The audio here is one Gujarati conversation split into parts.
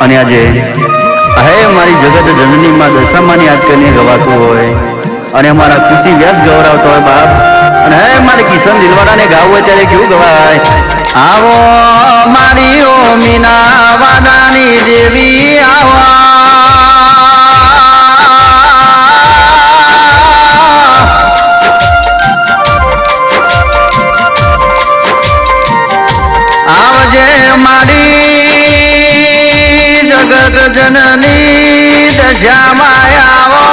અને આજે હે મારી જગત જનનીમાં દશામાની યાદ કરીને ગવાતું હોય અને અમારા ખુશી વ્યાસ ગવરાવતો હોય બાપ. અને હે મારે કિશન દિલવાડાને ગાવું હોય ત્યારે કેવું ગવાય? આવો મારી ઓ મીના વાદાની દેવી આવા. જનની દશામાં આવો.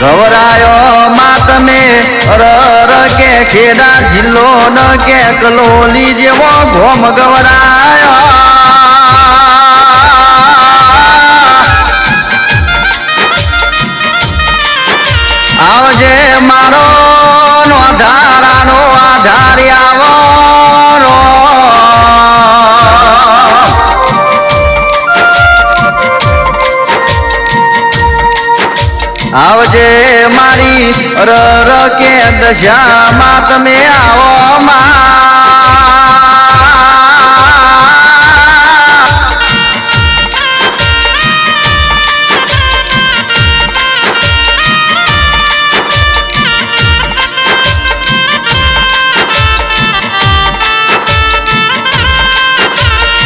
ગવરાયો માં તમે રર કે ખેડા જિલ્લો ન કે કલોલી જેવો ઘોમ ગવરાયો. આવજે મારો નો ધારાનો આધાર આવજે મારી ર ર કે દશામાં તમે આવો માં.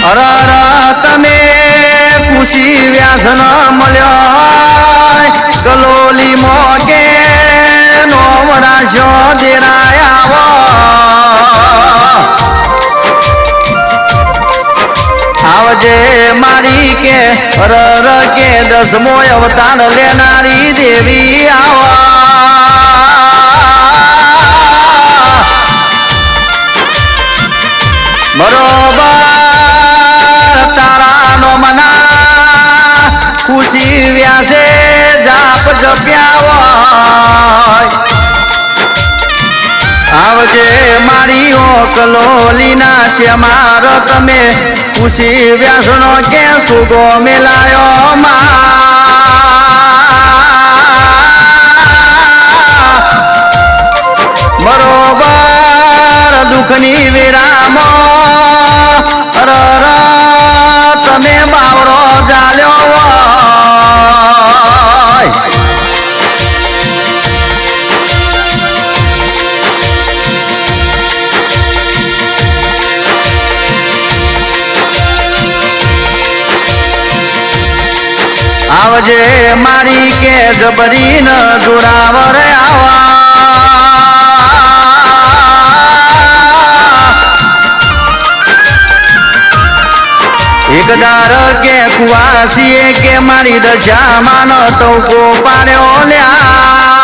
અર અર, તમે ખુશી વ્યાસ ન મળ્યો કલોલી આવજે મારી કે અર કે દસમો અવતાર લેનારી દેવી આવા. બરોબર તારાનો મના, ખુશી વ્યાસે જાપ જપ્યા આવજે મારી ઓકલોલીના શ્યામાર તમે ખુશી વ્યાસનો કે સુગો મેલાયો મા. બરોબર દુઃખની વિરામો. ર તમે બાવરો ચાલ્યો આવજે મારી કે જબરી ન જોરાવર આવા. એકદાર કે કુવાસીએ કે મારી દશામાં ન ટોકો પાડ્યો લ્યા.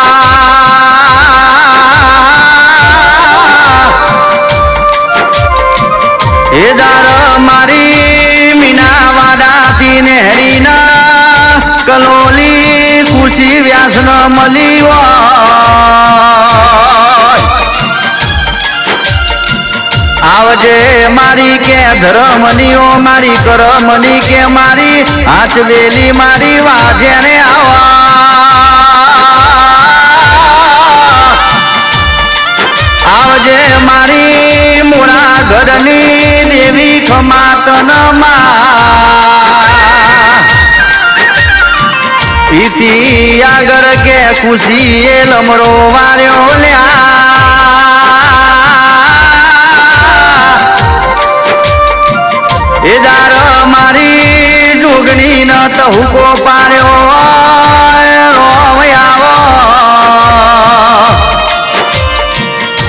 કલોલી ખુશી વ્યાસ ન મળી આવજે મારી કે ધર્મનીઓ, મારી કરમની કે મારી હાથ મારી વાજે ને આવા. આવજે મારી મોરા ઘરની આગળ કે ખુશી એ લમરો વાર્યો લ્યા. એ મારી જોગણી ન તહુકો પાડ્યો રોમ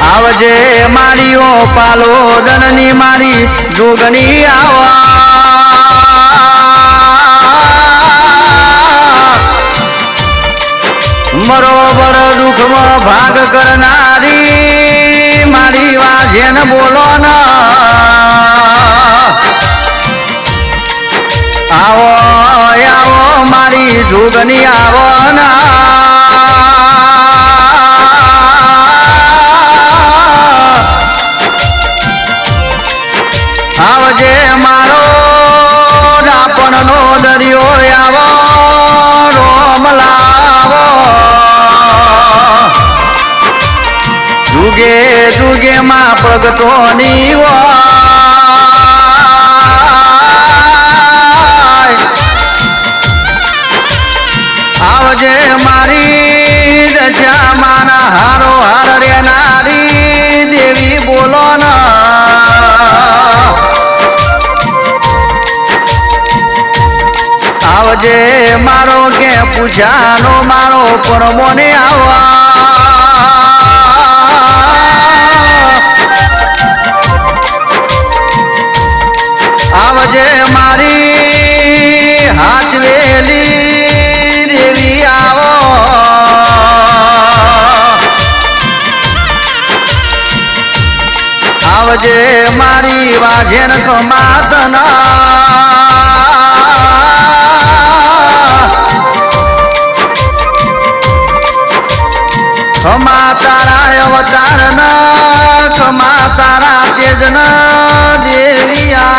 આવજે મારી ઓ પાલો દનની મારી જોગણી આવા. ભાગ કરનારી મારી વાજેન બોલો ના. આવો આવો મારી જુગની આવો આવજે જુગે જુગે માં પ્રગટોની આવજે મારી દશા માના હારો હાર રે નારી, દેવી બોલો ના. આવજે મારો કે પૂછાનો મારો પરમોને આવા આવજે મારી વાઘેણ કમાતના ખમા તારા અવતારના ખમા તારા તેજના દેવિયા.